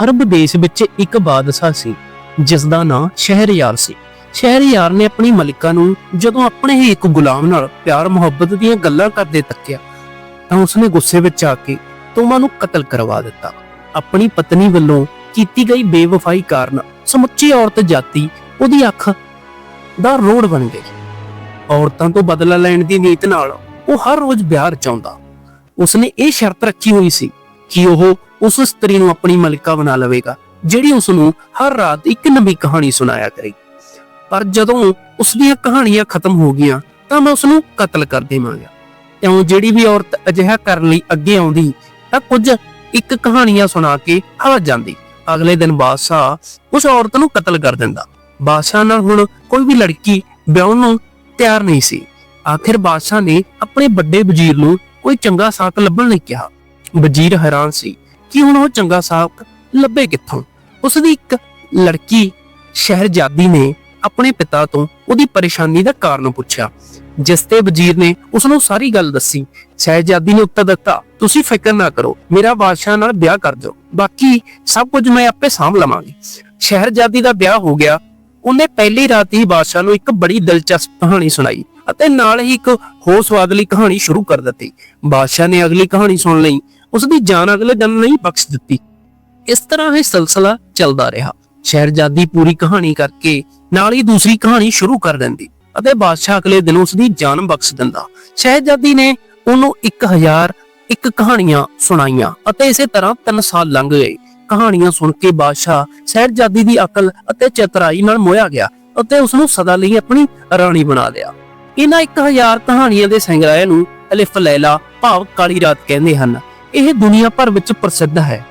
ਅਰਬ ਦੇਸ਼ ਵਿੱਚ ਇੱਕ ਬਾਦਸ਼ਾਹ ਸੀ ਜਿਸ ਦਾ ਨਾਂ ਸ਼ਹਿਰਯਾਰ ਸੀ। ਸ਼ਹਿਰਯਾਰ ਨੇ ਆਪਣੀ ਮਲਿਕਾ ਨੂੰ ਜਦੋਂ ਆਪਣੇ ਹੀ ਇੱਕ ਗੁਲਾਮ ਨਾਲ ਪਿਆਰ ਮੁਹੱਬਤ ਦੀਆਂ ਗੱਲਾਂ ਕਰਦੇ ਤੱਕਿਆ, ਤਾਂ ਉਸਨੇ ਗੁੱਸੇ ਵਿੱਚ ਆ ਕੇ ਤੋਮਾ ਨੂੰ ਕਤਲ ਕਰਵਾ ਦਿੱਤਾ। ਆਪਣੀ ਪਤਨੀ ਵੱਲੋਂ ਕੀਤੀ ਗਈ ਬੇਵਫਾਈ ਕਾਰਨ ਸਮੁੱਚੀ ਔਰਤ ਜਾਤੀ ਉਹਦੀ ਅੱਖ ਦਾ ਰੋੜ ਬਣ ਗਈ। ਔਰਤਾਂ ਤੋਂ ਬਦਲਾ ਲੈਣ ਦੀ ਨੀਤ ਨਾਲ ਉਹ ਹਰ ਰੋਜ਼ ਵਿਆਹ ਰਚਾਉਂਦਾ। ਉਸਨੇ ਇਹ ਸ਼ਰਤ ਰੱਖੀ ਹੋਈ ਸੀ ਕਿ ਉਹ ਉਸ ਇਸਤਰੀ ਨੂੰ ਆਪਣੀ ਮਲਿਕਾ ਬਣਾ ਲਵੇਗਾ, ਜਿਹੜੀ ਉਸ ਨੂੰ ਹਰ ਰਾਤ ਇੱਕ ਨਵੀਂ ਕਹਾਣੀ ਸੁਣਾਇਆ ਕਰੇਗੀ ਪਰ ਜਦੋਂ ਉਸ ਦੀਆਂ ਕਹਾਣੀਆਂ ਖਤਮ ਹੋ ਗਈਆਂ, ਤਾਂ ਮੈਂ ਉਸ ਨੂੰ ਕਤਲ ਕਰ ਦੇਵਾਂਗਾ। ਕਿਉਂ? ਜਿਹੜੀ ਵੀ ਔਰਤ ਅਜਿਹਾ ਕਰਨ ਲਈ ਅੱਗੇ ਆਉਂਦੀ, ਤਾਂ ਕੁਝ ਇੱਕ ਕਹਾਣੀਆਂ ਸੁਣਾ ਕੇ ਹਟ ਜਾਂਦੀ। ਅਗਲੇ ਦਿਨ ਬਾਦਸ਼ਾਹ ਉਸ ਔਰਤ ਨੂੰ ਕਤਲ ਕਰ ਦਿੰਦਾ। ਬਾਦਸ਼ਾਹ ਨਾਲ ਹੁਣ ਕੋਈ ਵੀ ਲੜਕੀ ਵਿਆਹਣ ਨੂੰ ਤਿਆਰ ਨਹੀਂ ਸੀ। ਆਖਿਰ ਬਾਦਸ਼ਾਹ ਨੇ ਆਪਣੇ ਵੱਡੇ ਵਜ਼ੀਰ ਨੂੰ ਕੋਈ ਚੰਗਾ ਸਾਕ ਲੱਭਣ ਲਈ ਕਿਹਾ। ਵਜ਼ੀਰ ਹੈਰਾਨ ਸੀ। ਕਿ ਹੁਣ ਉਹ ਚੰਗਾ ਸਾਕ ਲੱਭੇ ਕਿੱਥੋਂ? ਉਸ ਦੀ ਇੱਕ ਲੜਕੀ ਸ਼ਹਿਰਜ਼ਾਦੀ ਨੇ ਆਪਣੇ ਪਿਤਾ ਤੋਂ ਉਹਦੀ ਪਰੇਸ਼ਾਨੀ ਦਾ ਕਾਰਨ ਪੁੱਛਿਆ, ਜਿਸ ਤੇ ਵਜ਼ੀਰ ਨੇ ਉਸ ਨੂੰ ਸਾਰੀ ਗੱਲ ਦੱਸੀ। ਸ਼ਹਿਰਜ਼ਾਦੀ ਨੇ ਉੱਤਰ ਦਿੱਤਾ, ਤੁਸੀਂ ਫਿਕਰ ਨਾ ਕਰੋ, ਮੇਰਾ ਬਾਦਸ਼ਾਹ ਨਾਲ ਵਿਆਹ ਕਰ ਦਿਓ, ਬਾਕੀ ਸਭ ਕੁਝ ਮੈਂ ਆਪੇ ਸਾਂਭ ਲਵਾਂਗੀ। ਸ਼ਹਿਰਜ਼ਾਦੀ ਦਾ ਵਿਆਹ ਹੋ ਗਿਆ, ਉਹਨੇ ਪਹਿਲੀ ਰਾਤ ਹੀ ਬਾਦਸ਼ਾਹ ਨੂੰ ਇੱਕ ਬੜੀ ਦਿਲਚਸਪ ਕਹਾਣੀ ਸੁਣਾਈ ਅਤੇ ਨਾਲ ਹੀ ਇੱਕ ਹੋਰ ਸਵਾਦਲੀ ਕਹਾਣੀ ਸ਼ੁਰੂ ਕਰ ਦਿੱਤੀ। ਬਾਦਸ਼ਾਹ ਨੇ ਅਗਲੀ ਕਹਾਣੀ ਸੁਣ ਲਈ ਉਸ ਦੀ ਜਾਨ ਅਗਲੇ ਦਿਨ ਨਹੀਂ ਬਖਸ਼ ਦਿੱਤੀ। ਇਸ ਤਰ੍ਹਾਂ ਇਹ ਸਿਲਸਿਲਾ ਚੱਲਦਾ ਰਿਹਾ। ਸ਼ਹਿਰਜ਼ਾਦੀ ਪੂਰੀ ਕਹਾਣੀ ਕਰਕੇ ਨਾਲ ਹੀ ਦੂਸਰੀ ਕਹਾਣੀ ਸ਼ੁਰੂ ਕਰ ਦਿੰਦੀ ਅਤੇ ਬਾਦਸ਼ਾਹ ਅਗਲੇ ਦਿਨ ਉਸ ਦੀ ਜਾਨ ਬਖਸ਼ ਦਿੰਦਾ। ਸ਼ਹਿਰਜ਼ਾਦੀ ਨੇ ਉਹਨੂੰ 1000 ਇੱਕ ਕਹਾਣੀਆਂ ਸੁਣਾਈਆਂ ਅਤੇ ਇਸੇ ਤਰ੍ਹਾਂ 3 ਸਾਲ ਲੰਘ ਗਏ। ਕਹਾਣੀਆਂ ਸੁਣ ਕੇ ਬਾਦਸ਼ਾਹ ਸ਼ਹਿਰਜ਼ਾਦੀ ਦੀ ਅਕਲ ਅਤੇ ਚਤਰਾਈ ਨਾਲ ਮੋਹਿਆ ਗਿਆ ਅਤੇ ਉਸ ਨੂੰ ਸਦਾ ਲਈ ਆਪਣੀ ਰਾਣੀ ਬਣਾ ਲਿਆ। ਇਹਨਾਂ 1000 ਕਹਾਣੀਆਂ ਦੇ ਸੰਗ੍ਰਹਿ ਨੂੰ ਅਲਿਫ ਲੈਲਾ ਭਾਵ ਕਾਲੀ ਰਾਤ ਕਹਿੰਦੇ ਹਨ। ਇਹ ਦੁਨੀਆ ਭਰ ਵਿੱਚ ਪ੍ਰਸਿੱਧ ਹੈ।